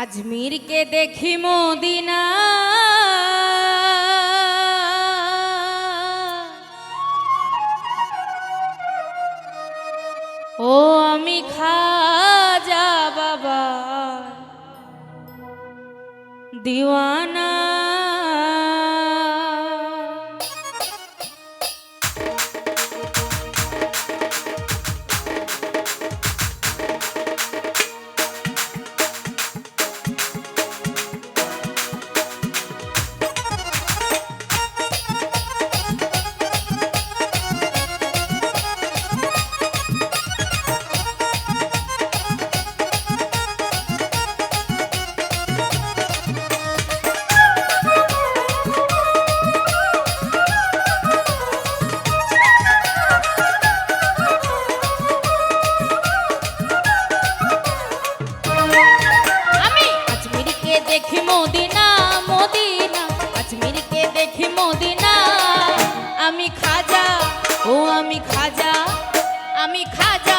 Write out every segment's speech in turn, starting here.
আজমিরকে দেখি মদিনা। ও আমি খাজা বাবা। দিওয়ানা ও আমি খাজা আমি খাজা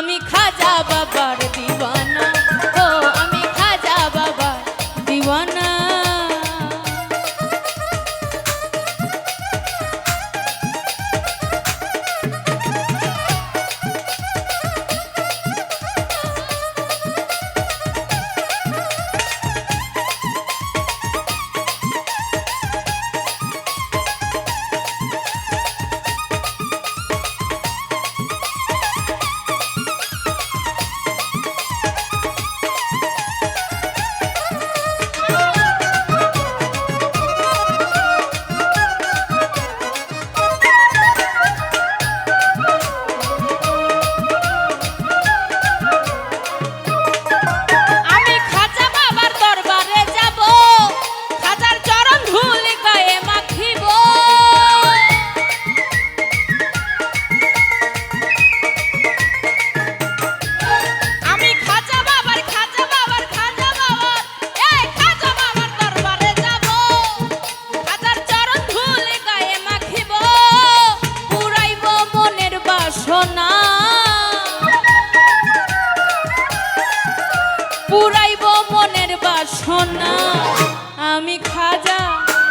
আমি খাজা বাবার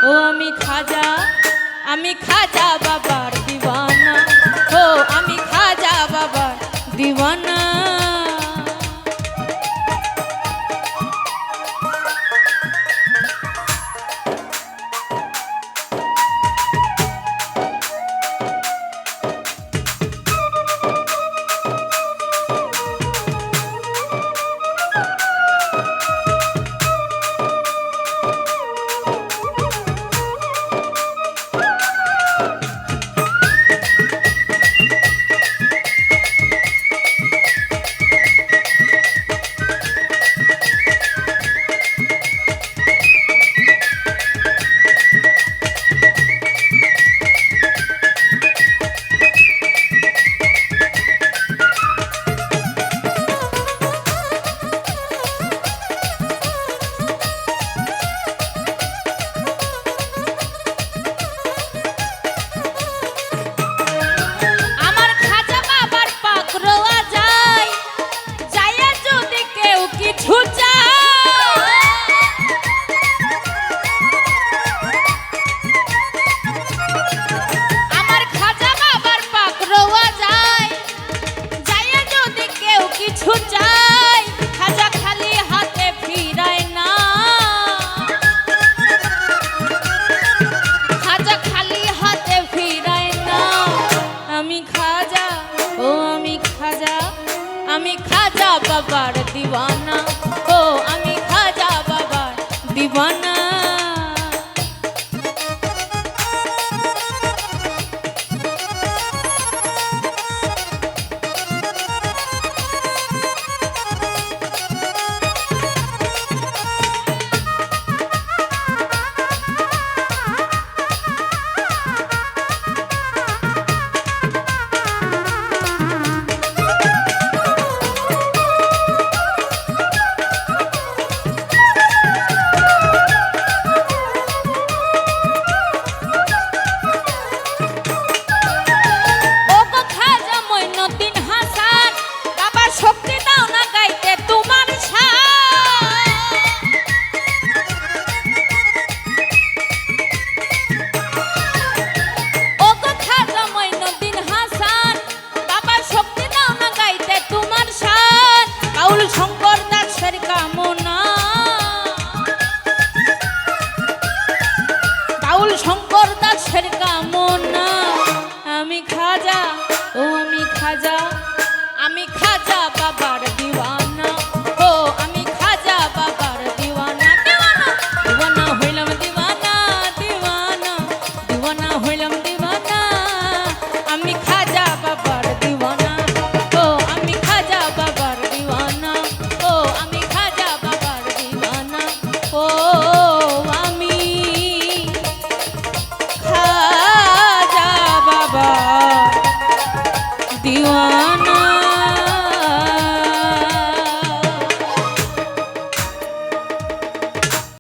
ও আমি খাজা আমি খাজা বাবার দিওয়ানা। ও আমি খাজা বাবার দিওয়ানা। কিছু চাই, খাজা খালি হাতে ফিরায় না। খাজা খালি হাতে ফিরায় না। আমি খাজা, ও আমি খাজা আমি খাজা বাবার দিওয়ানা। ও আমি খাজা বাবার দিওয়ানা। শঙ্কর দাসের কামনা।